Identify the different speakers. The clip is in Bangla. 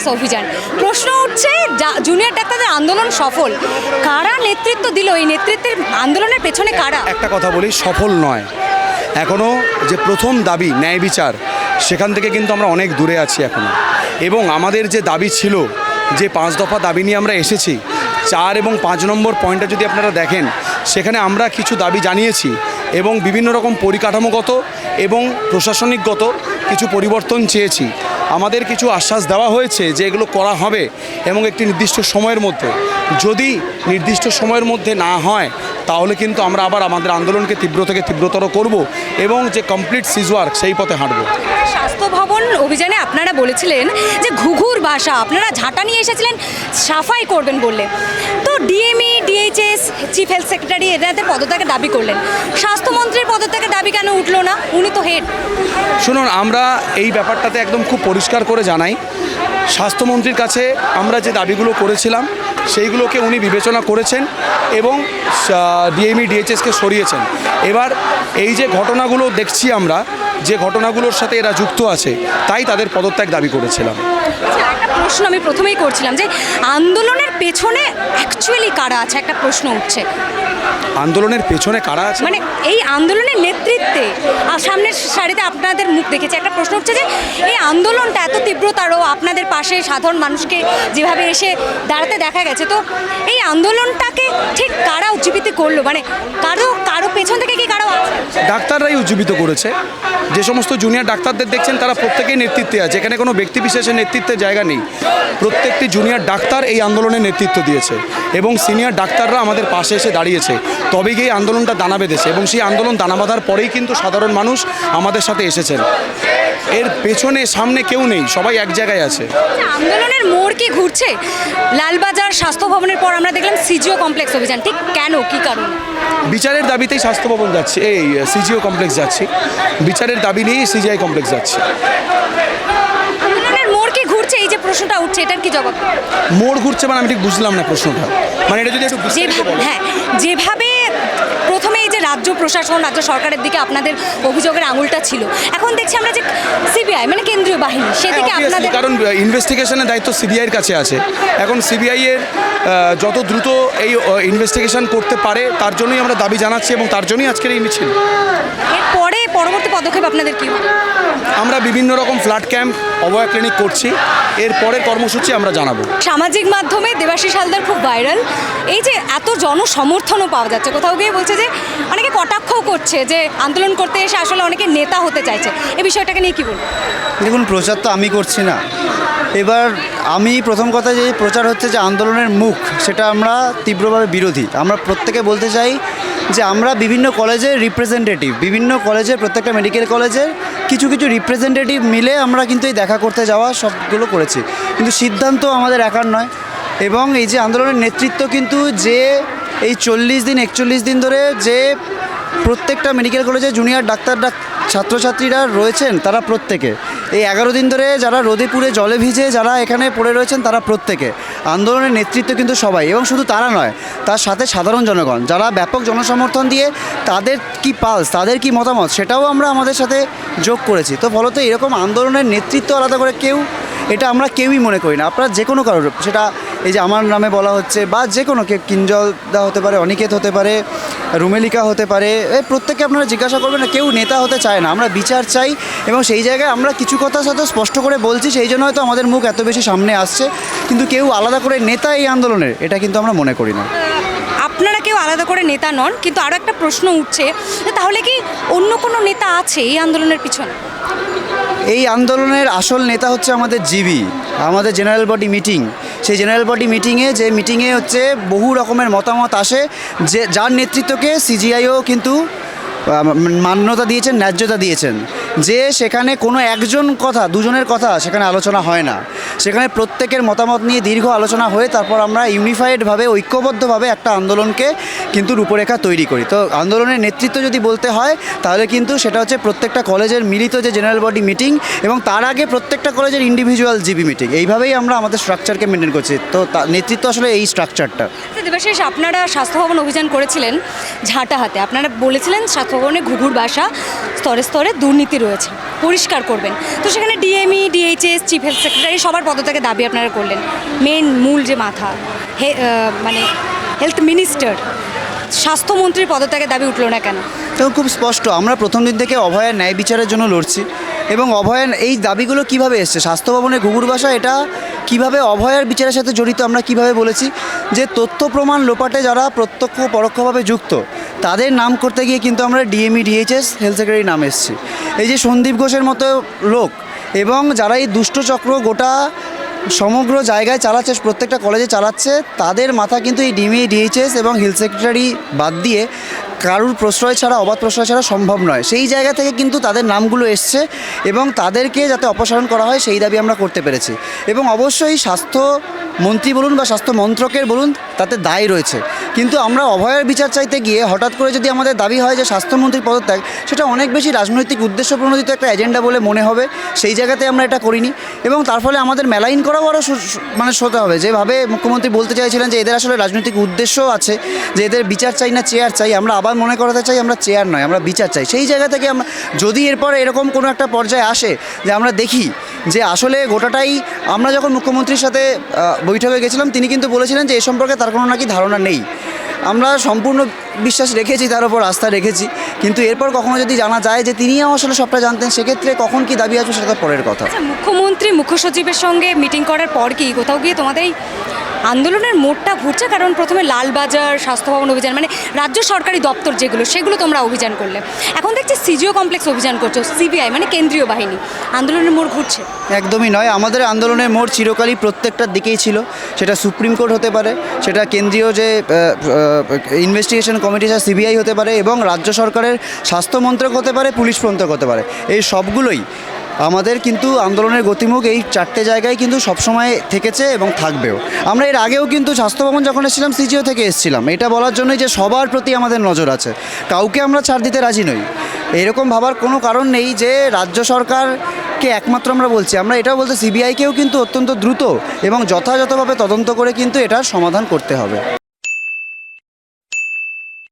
Speaker 1: কমপ্লেক্স অভিযান। প্রশ্ন উঠছে জুনিয়র ডাক্তারদের আন্দোলন সফল। কারা নেতৃত্ব দিল? এই নেতৃত্বের আন্দোলনের পেছনে কারা?
Speaker 2: একটা কথা বলি, সফল নয়। এখনও যে প্রথম দাবি, ন্যায় বিচার, সেখান থেকে কিন্তু আমরা অনেক দূরে আছি এখনও এবং আমাদের যে দাবি ছিল, যে পাঁচ দফা দাবি নিয়ে আমরা এসেছি, চার এবং পাঁচ নম্বর পয়েন্টটা যদি আপনারা দেখেন, সেখানে আমরা কিছু দাবি জানিয়েছি এবং বিভিন্ন রকম পরিকাঠামোগত এবং প্রশাসনিকগত কিছু পরিবর্তন চেয়েছি। আমাদের কিছু আশ্বাস দেওয়া হয়েছে যে এগুলো করা হবে এবং একটি নির্দিষ্ট সময়ের মধ্যে। যদি নির্দিষ্ট সময়ের মধ্যে না হয় তাহলে কিন্তু আমরা আবার আমাদের আন্দোলনকে তীব্র থেকে তীব্রতর করব এবং যে কমপ্লিট সিজওয়ার্ক সেই পথে হাঁটবো।
Speaker 1: স্বাস্থ্য ভবন অভিযানে আপনারা বলেছিলেন যে ঘুঘুর ভাষা আপনারা ঝাঁটা নিয়ে এসেছিলেন সাফাই করবেন বললে। তো DME DHS chief health secretary এনাদের পদত্যাগের দাবি করলেন। স্বাস্থ্যমন্ত্রীর পদত্যাগের দাবি কেন উঠল না? উনি তো হেড।
Speaker 2: শুনুন আমরা এই ব্যাপারটাতে একদম খুব পরিষ্কার করে জানাই। স্বাস্থ্যমন্ত্রীর কাছে আমরা যে দাবিগুলো করেছিলাম সেইগুলোকে উনি বিবেচনা করেছেন এবং ডিএমই ডিএইচএসকে সরিয়েছেন। এবার এই যে ঘটনাগুলো দেখছি আমরা যে ঘটনাগুলোর সাথে এরা যুক্ত আছে তাই তাদের পদত্যাগ দাবি করেছিলাম।
Speaker 1: আচ্ছা, প্রশ্ন আমি প্রথমেই করছিলাম যে আন্দোলনের পেছনে অ্যাকচুয়ালি কারা আছে? একটা প্রশ্ন উঠছে।
Speaker 2: আন্দোলনের পেছনে কারা আছে?
Speaker 1: মানে এই আন্দোলনের নেতৃত্বে সামনের সারিতে আপনাদের মুখ দেখেছে একটা প্রশ্ন উঠছে যে এই আন্দোলনটা এত তীব্রতারও আপনাদের পাশে সাধারণ মানুষকে যেভাবে এসে দাঁড়াতে দেখা গেছে তো এই আন্দোলনটাকে ঠিক কারা উজ্জীবিত করল? মানে কারও কারও পেছন থেকে কি কারও আছে?
Speaker 2: ডাক্তাররাই উজ্জীবিত করেছে। যে সমস্ত জুনিয়র ডাক্তারদের দেখছেন তারা প্রত্যেকেই নেতৃত্বে আছে। এখানে কোনো ব্যক্তি বিশেষের নেতৃত্বের জায়গা নেই। প্রত্যেকটি জুনিয়র ডাক্তার এই আন্দোলনের নেতৃত্ব দিয়েছে এবং সিনিয়র ডাক্তাররা আমাদের পাশে এসে দাঁড়িয়েছে। তবেই গিয়ে আন্দোলনটা দানা বেঁধেছে এবং সেই আন্দোলন দানা বাঁধার পরেই কিন্তু সাধারণ মানুষ আমাদের সাথে এসেছেন। এর পেছনে সামনে কেউ নেই সবাই এক জায়গায় আছে।
Speaker 1: আচ্ছা, আন্দোলনের মোড় কি ঘুরছে? লালবাজার স্বাস্থ্য ভবনের পর আমরা দেখলাম সিজিও কমপ্লেক্স অভিযান। ঠিক কেন কি কারণ?
Speaker 2: বিচারের দাবিতেই স্বাস্থ্য ভবন যাচ্ছে। এই সিজিও কমপ্লেক্স যাচ্ছে। বিচারের দাবি নিয়েই সিজিআই কমপ্লেক্স যাচ্ছে।
Speaker 1: ঘুরছে এই যে প্রশ্নটা উঠছে এটার কি জবাব?
Speaker 2: মোড় ঘুরছে মানে আমি ঠিক বুঝলাম না প্রশ্নটা। মানে এটা যদি একটু
Speaker 1: হ্যাঁ যেভাবে প্রথমে এই যে রাজ্য প্রশাসন রাজ্য সরকারের দিকে আপনাদের অভিযোগের আঙুলটা ছিল এখন দেখছি আমরা যে সিবিআই মানে কেন্দ্রীয় বাহিনী সেদিকে
Speaker 2: হ্যাঁ, obviously,
Speaker 1: আপনাদের
Speaker 2: কারণ ইনভেস্টিগেশনের দায়িত্ব সিবিআইয়ের কাছে আছে। এখন সিবিআই এর যত দ্রুত এই ইনভেস্টিগেশন করতে পারে তার জন্যই আমরা দাবি জানাচ্ছি এবং তার জন্যই আজকের এই মিছিল।
Speaker 1: এরপরে পরবর্তী পদক্ষেপ আপনাদের কি হবে?
Speaker 2: আমরা বিভিন্ন রকম ফ্ল্যাট ক্যাম্প অবয়া ক্লিনিক করছি। এরপরে কর্মসূচি আমরা জানাব।
Speaker 1: সামাজিক মাধ্যমে দেবাশিস হালদার খুব ভাইরাল। এই যে এত জনসমর্থনও পাওয়া যাচ্ছে কোথাও গিয়ে বলছে যে অনেকে কটাক্ষও করছে যে আন্দোলন করতে এসে আসলে অনেকে নেতা হতে চাইছে। এই বিষয়টাকে নিয়ে কী বলব?
Speaker 3: দেখুন প্রচার তো আমি করছি না। এবার আমি প্রথম কথা যে প্রচার হচ্ছে যে আন্দোলনের মুখ সেটা আমরা তীব্রভাবে বিরোধী। আমরা প্রত্যেকে বলতে চাই যে আমরা বিভিন্ন কলেজের রিপ্রেজেন্টেটিভ বিভিন্ন কলেজের, প্রত্যেকটা মেডিকেল কলেজের কিছু কিছু রিপ্রেজেন্টেটিভ মিলে আমরা কিন্তু এই দেখা করতে যাওয়া সবগুলো করেছি। কিন্তু সিদ্ধান্ত আমাদের একার নয়। এবং এই যে আন্দোলনের নেতৃত্ব কিন্তু যে এই চল্লিশ দিন, একচল্লিশ দিন ধরে যে প্রত্যেকটা মেডিকেল কলেজে জুনিয়র ডাক্তাররা ছাত্রছাত্রীরা রয়েছেন তারা প্রত্যেকে। এই এগারো দিন ধরে যারা রোদে পুড়ে জলে ভিজে যারা এখানে পড়ে রয়েছেন তারা প্রত্যেকে। আন্দোলনের নেতৃত্ব কিন্তু সবাই এবং শুধু তারা নয়, তার সাথে সাধারণ জনগণ। যারা ব্যাপক জনসমর্থন দিয়ে তাদের কি পালস, তাদের কি মতামত, সেটাও আমরা আমাদের সাথে যোগ করেছি। তো ফলত এরকম আন্দোলনের নেতৃত্ব আলাদা করে কেউ, এটা আমরা কেউই মনে করি না। আপনারা যে কোনো কারোর, সেটা এই যে আমার নামে বলা হচ্ছে বা যে কোনো, কেউ কিঞ্জল দা হতে পারে, অনিকেত হতে পারে রুমেলিকা হতে পারে এই প্রত্যেককে আপনারা জিজ্ঞাসা করবেন কেউ নেতা হতে চায় না। আমরা বিচার চাই এবং সেই জায়গায় আমরা কিছু কথার সাথে স্পষ্ট করে বলছি সেই জন্য হয়তো আমাদের মুখ এত বেশি সামনে আসছে। কিন্তু কেউ আলাদা করে নেতা এই আন্দোলনের এটা কিন্তু আমরা মনে করি না।
Speaker 1: আপনারা কেউ আলাদা করে নেতা নন কিন্তু আরও একটা প্রশ্ন উঠছে তাহলে কি অন্য কোনো নেতা আছে এই আন্দোলনের পিছনে?
Speaker 3: এই আন্দোলনের আসল নেতা হচ্ছে আমাদের জিবি আমাদের জেনারেল বডি মিটিং। সেই জেনারেল বডি মিটিংয়ে যে মিটিংয়ে হচ্ছে বহু রকমের মতামত আসে, যে যার নেতৃত্বকে সিজিআইও কিন্তু মান্যতা দিয়েছেন ন্যায্যতা দিয়েছেন। যে সেখানে কোনো একজন কথা দুজনের কথা সেখানে আলোচনা হয় না। সেখানে প্রত্যেকের মতামত নিয়ে দীর্ঘ আলোচনা হয়ে তারপর আমরা ইউনিফাইডভাবে ঐক্যবদ্ধভাবে একটা আন্দোলনকে কিন্তু রূপরেখা তৈরি করি। তো আন্দোলনের নেতৃত্ব যদি বলতে হয় তাহলে কিন্তু সেটা হচ্ছে প্রত্যেকটা কলেজের মিলিত যে জেনারেল বডি মিটিং এবং তার আগে প্রত্যেকটা কলেজের ইন্ডিভিজুয়াল জিবি মিটিং এইভাবেই আমরা আমাদের স্ট্রাকচারকে মেনটেন করছি। তো নেতৃত্ব আসলে এই স্ট্রাকচারটা
Speaker 1: আচ্ছা, দেবাশিস আপনারা স্বাস্থ্য ভবন অভিযান করেছিলেন ঝাঁটা হাতে। আপনারা বলেছিলেন স্বাস্থ্য ভবনে ঘুঘুর বাসা, স্তরে স্তরে দুর্নীতি রয়েছে। পরিষ্কার করবেন। তো সেখানে DME DHS chief health secretary সবার পদত্যাগের দাবি আপনারা করলেন। মেন মূল যে মাথা, হে মানে হেলথ মিনিস্টার স্বাস্থ্যমন্ত্রীর পদত্যাগের দাবি উঠল না কেন?
Speaker 3: তো খুব স্পষ্ট, আমরা প্রথম দিন থেকে অভয়ের ন্যায় বিচারের জন্য লড়ছি। এবং অভয়ের, এই দাবিগুলো কীভাবে এসছে? স্বাস্থ্য ভবনের ঘুঘুর বাসা, এটা কীভাবে অভয়ের বিচারের সাথে জড়িত আমরা কীভাবে বলেছি যে তথ্য প্রমাণ লোপাটে যারা প্রত্যক্ষ পরোক্ষভাবে যুক্ত, তাদের নাম করতে গিয়ে কিন্তু আমরা ডিএমই ডিএইচএস হেলথ সেক্রেটারি নাম এসেছি। এই যে সন্দীপ ঘোষের মতো লোক এবং যারা এই দুষ্টচক্র গোটা সমগ্র জায়গায় চালাচ্ছে, প্রত্যেকটা কলেজে চালাচ্ছে, তাদের মাথা কিন্তু এই ডিএমই ডিএইচএস এবং হেলথ সেক্রেটারি বাদ দিয়ে কারুর প্রশ্রয় ছাড়া, অবাধ প্রশ্রয় ছাড়া সম্ভব নয়। সেই জায়গা থেকে কিন্তু তাদের নামগুলো এসছে এবং তাদেরকে যাতে অপসারণ করা হয়, সেই দাবি আমরা করতে পেরেছি। এবং অবশ্যই স্বাস্থ্য মন্ত্রী বলুন বা স্বাস্থ্য মন্ত্রকের বলুন তাতে দায় রয়েছে। কিন্তু আমরা অভয়ের বিচার চাইতে গিয়ে হঠাৎ করে যদি আমাদের দাবি হয় যে স্বাস্থ্যমন্ত্রীর পদত্যাগ, সেটা অনেক বেশি রাজনৈতিক উদ্দেশ্য প্রণোদিত একটা এজেন্ডা বলে মনে হবে। সেই জায়গাতে আমরা এটা করিনি। এবং তার ফলে আমাদের মেলাইন করাও আরও মানে হতে হবে। যেভাবে মুখ্যমন্ত্রী বলতে চাইছিলেন যে এদের আসলে রাজনৈতিক উদ্দেশ্য আছে, যে এদের বিচার চাই না চেয়ার চাই, আমরা আবার মনে করাতে চাই আমরা চেয়ার নয়, আমরা বিচার চাই। সেই জায়গা থেকে আমরা যদি এরপর এরকম কোনো একটা পর্যায়ে আসে যে আমরা দেখি যে আসলে গোটাটাই, আমরা যখন মুখ্যমন্ত্রীর সাথে বৈঠকে গেছিলাম, তিনি কিন্তু বলেছিলেন যে এ সম্পর্কে তার কোনো নাকি ধারণা নেই। আমরা সম্পূর্ণ বিশ্বাস রেখেছি, তার উপর আস্থা রেখেছি। কিন্তু এরপর কখনো যদি জানা যায় যে তিনিও আসলে সবটা জানতেন, সেক্ষেত্রে কখন কি দাবি আছে সেটা পরের কথা।
Speaker 1: আচ্ছা মুখ্যমন্ত্রী, মুখ্য সচিবের সঙ্গে মিটিং করার পর কি কোথাও গিয়ে তোমাদের আন্দোলনের মোড়টা ঘুরছে, কারণ প্রথমে লালবাজার, স্বাস্থ্য ভবন অভিযান মানে রাজ্য সরকারি দপ্তর যেগুলো, সেগুলো তোমরা অভিযান করলে। এখন দেখছি সিজিও কমপ্লেক্স অভিযান করছ সিবিআই মানে কেন্দ্রীয় বাহিনী। আন্দোলনের মোড় ঘুরছে।
Speaker 3: একদমই নয়, আমাদের আন্দোলনের মোড় চিরকালই প্রত্যেকটার দিকেই ছিল। সেটা সুপ্রিম কোর্ট হতে পারে, সেটা কেন্দ্রীয় যে ইনভেস্টিগেশন কমিটি আছে সিবিআই হতে পারে এবং রাজ্য সরকারের স্বাস্থ্য মন্ত্রক হতে পারে, পুলিশ মন্ত্রক হতে পারে। এই সবগুলোই আমাদের কিন্তু আন্দোলনের গতিমুখ এই চারটে জায়গায় কিন্তু সবসময় থেকেছে এবং থাকবেও। আমরা এর আগেও কিন্তু স্বাস্থ্য ভবন যখন এসেছিলাম, সিজিও থেকে এসেছিলাম। এটা বলার জন্যই যে সবার প্রতি আমাদের নজর আছে। কাউকে আমরা ছাড় দিতে রাজি নই। এরকম ভাবার কোনো কারণ নেই যে রাজ্য সরকারকে একমাত্র আমরা বলছি। আমরা এটাও বলতে, সিবিআইকেও কিন্তু অত্যন্ত দ্রুত এবং যথাযথভাবে তদন্ত করে কিন্তু এটার সমাধান করতে হবে।